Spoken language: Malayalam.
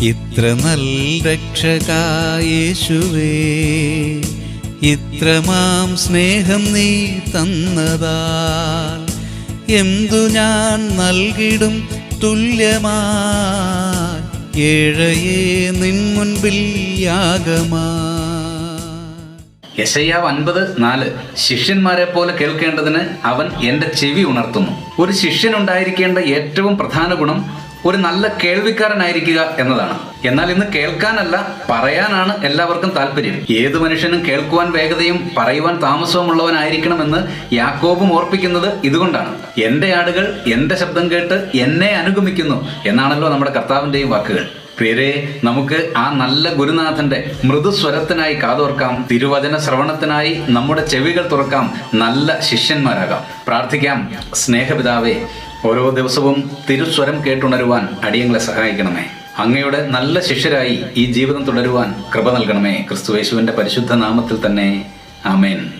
ഇത്ര നല്ല രക്ഷകായേശുവേ ഇത്രമാം സ്നേഹം നീ തന്നതാൽ എന്തു ഞാൻ നൽകിടും തുല്യമായി ഏഴയേ നിൻ മുൻപിൽ യാഗമാ യശയ്യാവ് അൻപത് നാല് ശിഷ്യന്മാരെ പോലെ കേൾക്കേണ്ടതിന് അവൻ എന്റെ ചെവി ഉണർത്തുന്നു. ഒരു ശിഷ്യൻ ഉണ്ടായിരിക്കേണ്ട ഏറ്റവും പ്രധാന ഗുണം ഒരു നല്ല കേൾവിക്കാരനായിരിക്കുക എന്നതാണ്. എന്നാൽ ഇന്ന് കേൾക്കാനല്ല പറയാനാണ് എല്ലാവർക്കും താല്പര്യം. ഏത് മനുഷ്യനും കേൾക്കുവാൻ വേഗതയും പറയുവാൻ താമസവും ഉള്ളവനായിരിക്കണമെന്ന് യാക്കോബും ഓർപ്പിക്കുന്നത് ഇതുകൊണ്ടാണ്. എന്റെ ആടുകൾ എന്റെ ശബ്ദം കേട്ട് എന്നെ അനുഗമിക്കുന്നു എന്നാണല്ലോ നമ്മുടെ കർത്താവിന്റെയും വാക്കുകൾ. പേരെ നമുക്ക് ആ നല്ല ഗുരുനാഥന്റെ മൃദുസ്വരത്തിനായി കാതോർക്കാം. തിരുവചന ശ്രവണത്തിനായി നമ്മുടെ ചെവികൾ തുറക്കാം. നല്ല ശിഷ്യന്മാരാകാം. പ്രാർത്ഥിക്കാം. സ്നേഹപിതാവേ ഓരോ ദിവസവും തിരുസ്വരം കേട്ടുണരുവാൻ അടിയങ്ങളെ സഹായിക്കണമേ. അങ്ങയുടെ നല്ല ശിഷ്യരായി ഈ ജീവിതം തുടരുവാൻ കൃപ നൽകണമേ. ക്രിസ്തുവേശുവിന്റെ പരിശുദ്ധ നാമത്തിൽ തന്നെ. ആമേൻ.